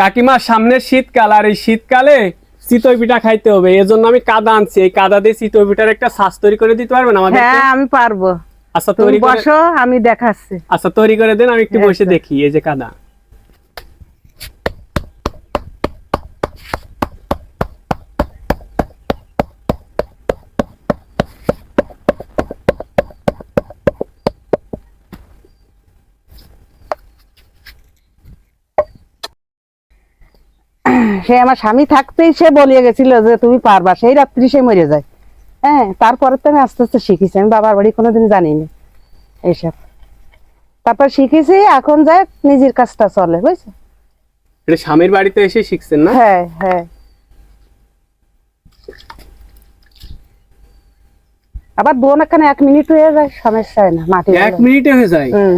কাকিমা সামনে শীতকাল আর এই শীতকালে চিতই পিঠা খাইতে হবে। এজন্য আমি কাদা আনছি। এই কাদা দিয়ে চিতই পিঠার একটা শ্বাস তৈরি করে দিতে পারবেন আমাদের হ্যাঁ আমি পারব। আচ্ছা তৈরি করে বসো আমি দেখাচ্ছি। আচ্ছা তৈরি করে দেন আমি একটু বসে আচ্ছা। দেখি এই যে কাদা। সে আমার স্বামী থাকতেই সে বলিয়ে গেছিল যে তুমি পারবা সেই রাত্রি সে মরে যায়। হ্যাঁ তারপরে তো আমি আস্তে আস্তে শিখেছি আমি বাবার বাড়ি কোনোদিন জানিনি এইসব। তারপর শিখেছি এখন যাই নিজের কাজটা চলে বুঝছ? এটা স্বামীর বাড়িতে এসে শিখছেন না? হ্যাঁ হ্যাঁ। আবার দোন এখানে এক মিনিট হয়ে যায় সমস্যা হয় না মাটি এক মিনিটে হয়ে যায়? হুম।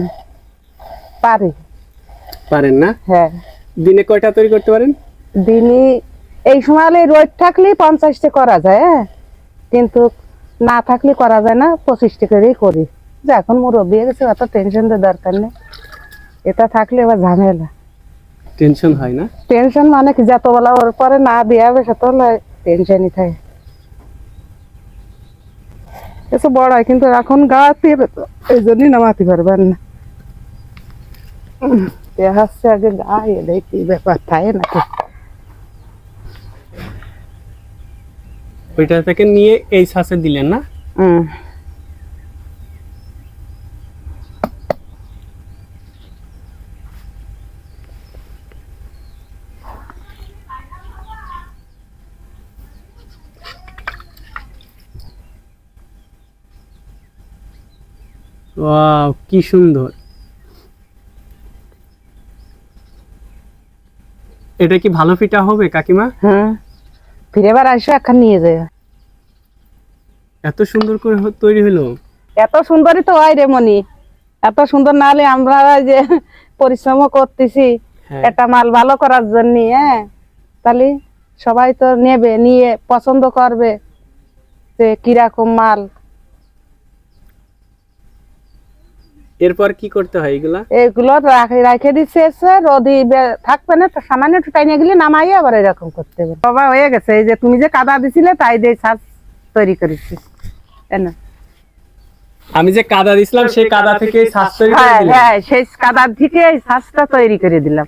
পারি। পারেন না? হ্যাঁ। দিনে কয়টা তৈরি করতে পারেন? দিনই এই সময় রোদ থাকলে পঞ্চাশটা করা যায় হ্যাঁ? কিন্তু না থাকলে করা যায় না পঁচিশটা করেই করি। যে এখন মুরব্বী হয়ে গেছে অত টেনশন তো দরকার নেই। এটা থাকলে এবার ঝামেলা। টেনশন হয় না? টেনশন মানে কি যত বেলা ওর পরে না দেওয়া হবে সে তো টেনশনই থাকে। এসব বড় হয় কিন্তু এখন গাতে এই জন্যই নামাতে পারবেন না। দেখাচ্ছে আগে গায়ে দেখি ব্যাপার থাকে নাকি? ওইটা থেকে নিয়ে এই শ্বাসে দিলেন না? ওয়াও কি সুন্দর। এটা কি ভালো পিঠা হবে কাকিমা? হুম। ফিরে এবার আসো এখন নিয়ে যায় এত সুন্দর করে তৈরি হলো। এত সুন্দরই তো হয় রে মনি। এত সুন্দর না হলে আমরা যে পরিশ্রম করতেছি। হ্যাঁ। একটা মাল ভালো করার জন্য হ্যাঁ? তাহলে সবাই তো নেবে নিয়ে পছন্দ করবে যে কীরকম মাল। এরপর কি করতে হয় এগুলা? এগুলো রাখে রাখে দিচ্ছে রোদি থাকবে না সামান্য একটু টাইনে গেলে নামাই আবার এরকম করতে হবে। বাবা হয়ে গেছে এই যে তুমি যে কাদা দিছিলে তাই দিয়ে সার তৈরি করেছি। আমি যে কাদা দিছিলাম সেই কাদা থেকে শ্বাস তৈরি করে হ্যাঁ হ্যাঁ সেই কাদা থেকে এই ছাঁচটা তৈরি করে দিলাম।